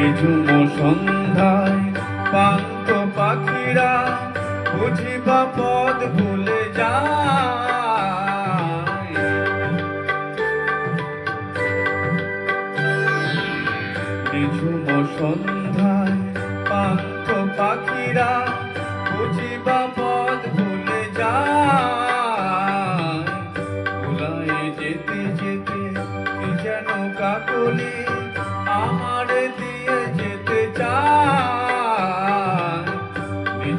নিঝুম সন্ধ্যায় পান্ত পাখিরা বুঝিবা পদ ভুলে যায়। নিঝুম সন্ধ্যায় পান্ত পাখিরা বুঝিবা পদ ভুলে যায়। ভুলায় যেতে যেতে কি যেন কাকলি আমার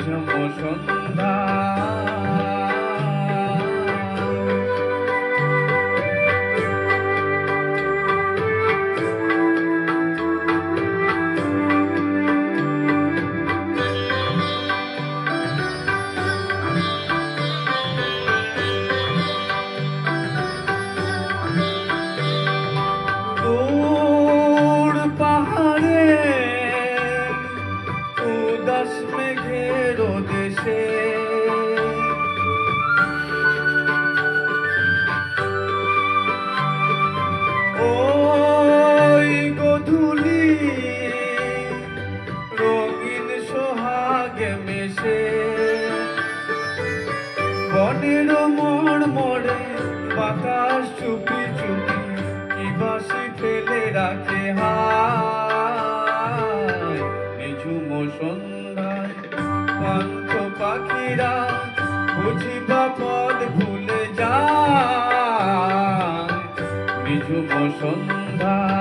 নিঝুম সন্ধ্যা। দেশে ওই গধূলি বাতাস চুপি চুপি কি বাসি ফেলে রাখে হায় পান্থ পাখিরা বুঝিবা পদ ভুলে যায়। বিজু সন্ধ্যা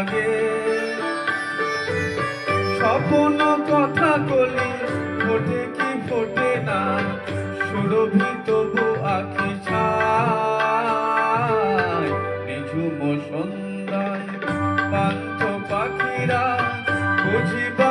আগে স্বপ্ন কথা বলি ফোটে কি ফোটে না? সুরভি তবু আখি সন্ধ্যায় পাখিরা বুঝিবা